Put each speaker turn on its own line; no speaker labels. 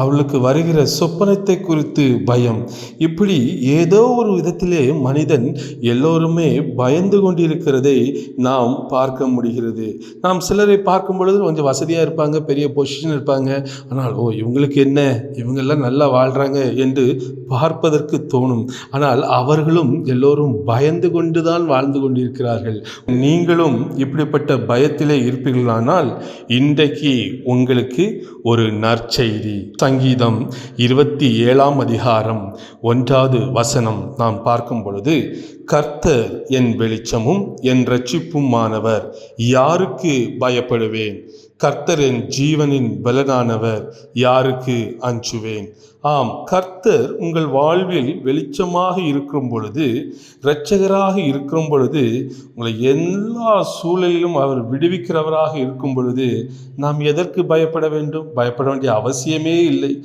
அவளுக்கு வருகிற சொப்பனத்தை குறித்து பயம். இப்படி ஏதோ ஒரு விதத்திலே மனிதன் எல்லோருமே பயந்து கொண்டிருக்கிறதை நாம் பார்க்க முடிகிறது. நாம் சிலரை பார்க்கும் பொழுது கொஞ்சம் வசதியாக இருப்பாங்க பெரிய பொசிஷன் இருப்பாங்க. ஆனால் ஓ இவங்களுக்கு என்ன? இவங்கெல்லாம் நல்லா வாழ்கிறாங்க என்று பார்ப்பதற்கு தோணும். ஆனால் அவர்களும் எல்லோரும் பயந்து கொண்டு தான் வாழ்ந்து கொண்டிருக்கிறார்கள். நீங்களும் இப்படிப்பட்ட பயத்திலே இருப்பீர்களானால் இன்றைக்கு உங்களுக்கு ஒரு நற்செய்தி. சங்கீதம் இருபத்தி ஏழாம் அதிகாரம் ஒன்றாவது வசனம் நாம் பார்க்கும் பொழுது கர்த்தர் என் வெளிச்சமும் என் இரட்சிப்புமானவர் யாருக்கு பயப்படுவேன்? கர்த்தர் என் ஜீவனின் பலனானவர் யாருக்கு அஞ்சுவேன்? ஆம் கர்த்தர் உங்கள் வாழ்வில் வெளிச்சமாக இருக்கும் பொழுது இரட்சகராக இருக்கும் பொழுது உங்களை எல்லா சூழலிலும் அவர் விடுவிக்கிறவராக இருக்கும் பொழுது நாம் எதற்கு பயப்பட வேண்டும்? பயப்பட வேண்டிய அவசியமே இல்லை.